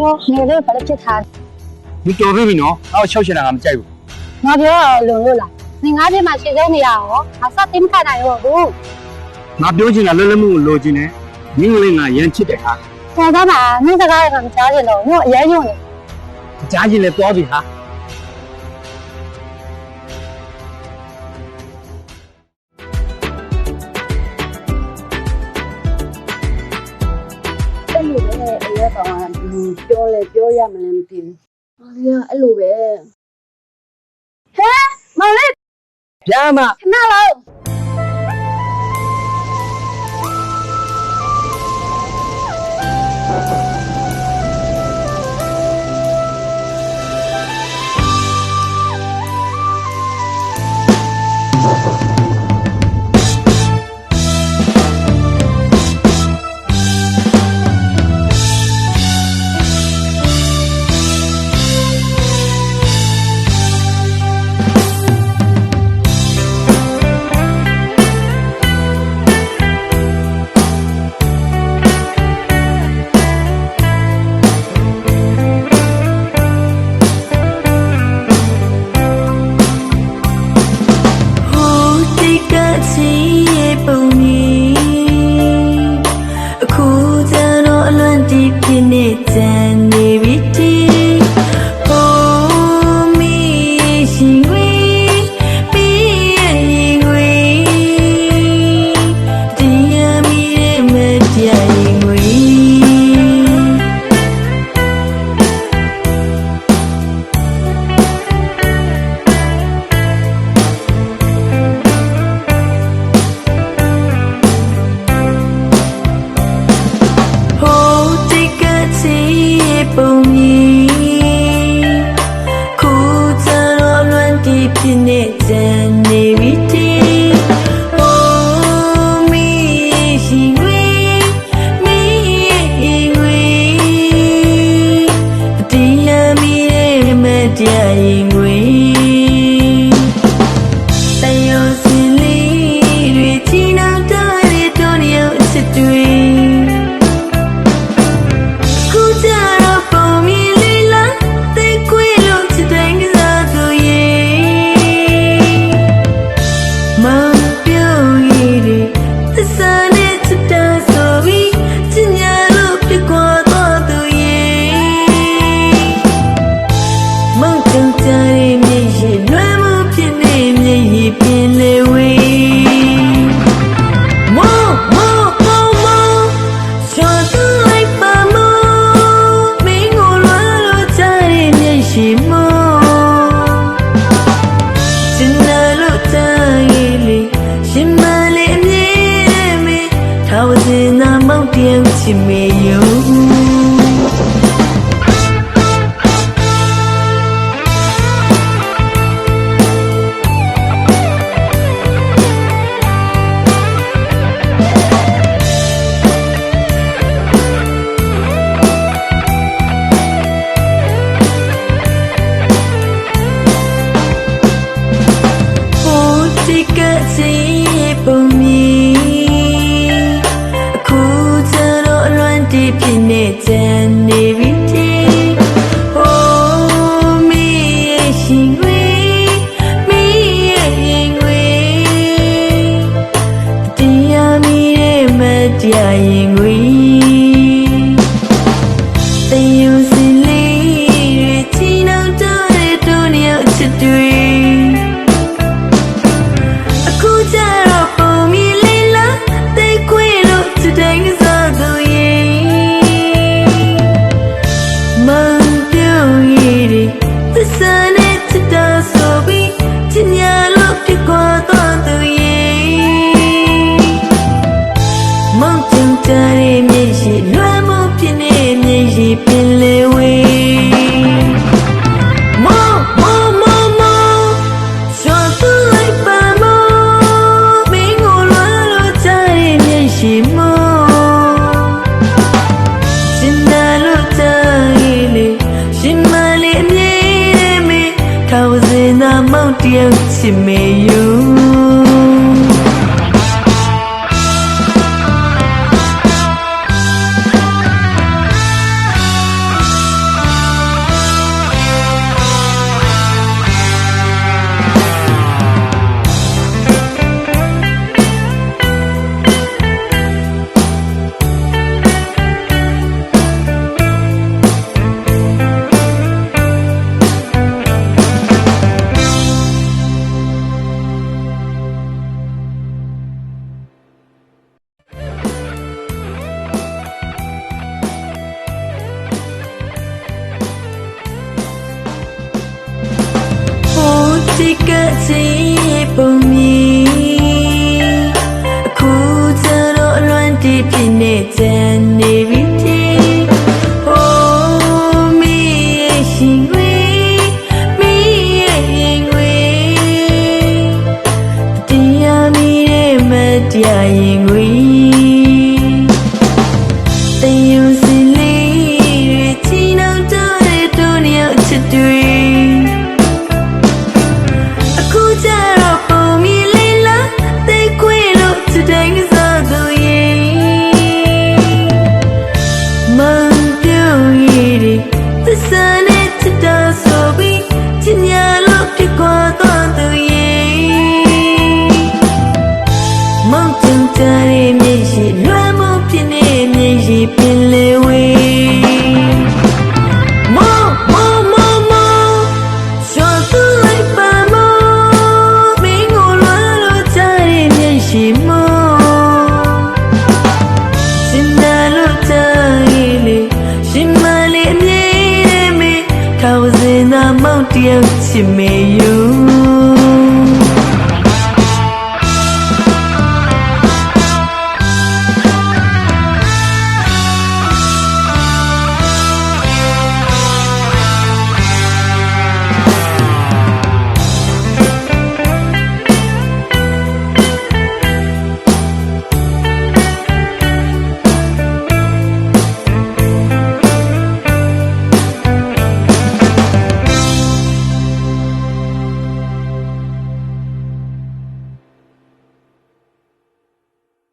ဘောနေလေးဘာလို့ဖြစ်ထား你တော်ပြီနော်အောက်6ချက်တာကမကြိုက်ဘူးငါပြောလုံလို့လားနေငါးပြမှာရှင်းစဲနေရအောင်ငါစတင်ခိုင်နိုင်တော့ဘူးငါပြောချင်တာလွတ်လပ်မှုကိုလိုချင်တယ်မင်းကလေးငါရမ်းချစ်တဲ့ခါဆရာသားမှာနင်းစကားကမကြားချင်တော့ဘူးအရင်ညွန့်နေကြားချင်လဲသွားပြီဟာ ရမလဲမသိဘူး။ဟာဒီကအဲ့လိုပဲမောင်လေးဗျာမခဏလောက် ပုံကြီးခုကျတော့လွန်တီးပြင်းနေကြနေပြီ က်တယောက်ချစ်မေယုံဟိုတိတ်ကစီပုံမီအခု နေကြနေပြီတီဟိုမီရဲ့ရှင်ဝေးမီရဲ့ရင်ဝေးတရားမီရဲ့မတရားရင် တယောက်ချစ်မေယူ ကစီပုံမီအခုကျွန်တော်အလွန်တည်ဖြစ်နေတယ် Mountain တရေမြေရှိလွမ်းမှုဖြစ်နေမြေရှိပင်လေဝေး yang 有